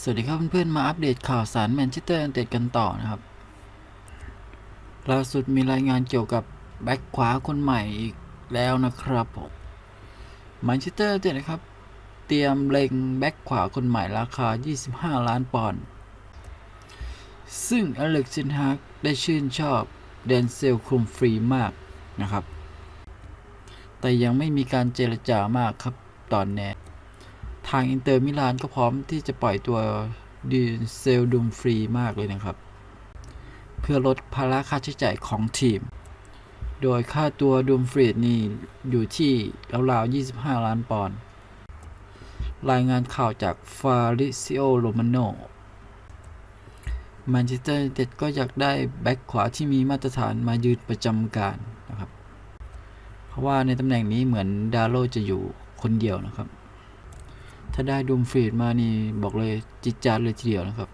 สวัสดีครับเพื่อนๆ มาอัปเดตข่าวสารแมนเชสเตอร์ยูไนเต็ดกันต่อนะครับ ล่าสุดมีรายงานเกี่ยวกับแบ็คขวาคนใหม่อีกแล้วนะครับผมแมนเชสเตอร์ยูไนเต็ดนะครับ เตรียมเล็งแบ็คขวาคนใหม่ราคา 25 ล้านปอนด์ ซึ่งอเล็กซินฮากได้ชื่นชอบเดนเซลคุมฟรีมากนะครับ แต่ยังไม่มีการเจรจามากครับตอนนี้ ทางอินเตอร์มิลานก็พร้อมที่จะปล่อยตัวดีเซลดุมฟรีมากเลยนะครับ เพื่อลดภาระค่าใช้จ่ายของทีม โดยค่าตัวดุมฟรีนี่อยู่ที่ราวๆ 25 ล้านปอนด์รายงานข่าวจากฟาริซิโอโรมาโนแมนเชสเตอร์ยูไนเต็ดก็อยากได้แบ็คขวาที่มีมาตรฐานมายืนประจำการนะครับ เพราะว่าในตำแหน่งนี้เหมือนดาโลจะอยู่คนเดียวนะครับ ถ้าได้ดูมฟรีดมานี่บอกเลยจิตจาดเลยทีเดียวนะครับ